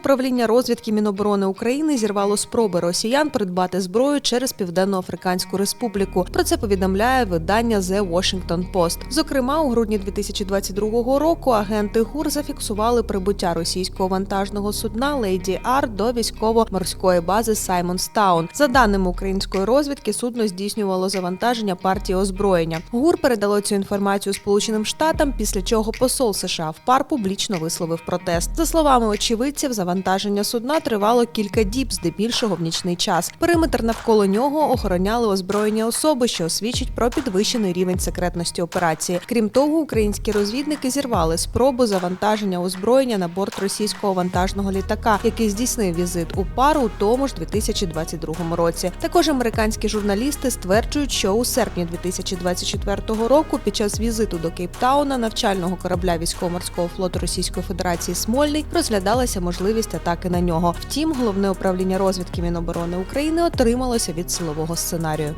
управління розвідки Міноборони України зірвало спроби росіян придбати зброю через Південно-Африканську Республіку. Про це повідомляє видання The Washington Post. Зокрема, у грудні 2022 року агенти ГУР зафіксували прибуття російського вантажного судна Лейді Ар до військово-морської бази Саймонстаун. За даними української розвідки, судно здійснювало завантаження партії озброєння. ГУР передало цю інформацію Сполученим Штатам, після чого посол США в пар публічно висловив протест. За словами очевидців, завантаження судна тривало кілька діб, здебільшого в нічний час. Периметр навколо нього охороняли озброєні особи, що свідчить про підвищений рівень секретності операції. Крім того, українські розвідники зірвали спробу завантаження озброєння на борт російського вантажного літака, який здійснив візит у пару у тому ж 2022 році. Також американські журналісти стверджують, що у серпні 2024 року під час візиту до Кейптауна навчального корабля військово-морського флоту Російської Федерації Смольний розглядалася можливість атаки на нього. Втім, головне управління розвідки Міноборони України отрималося від силового сценарію.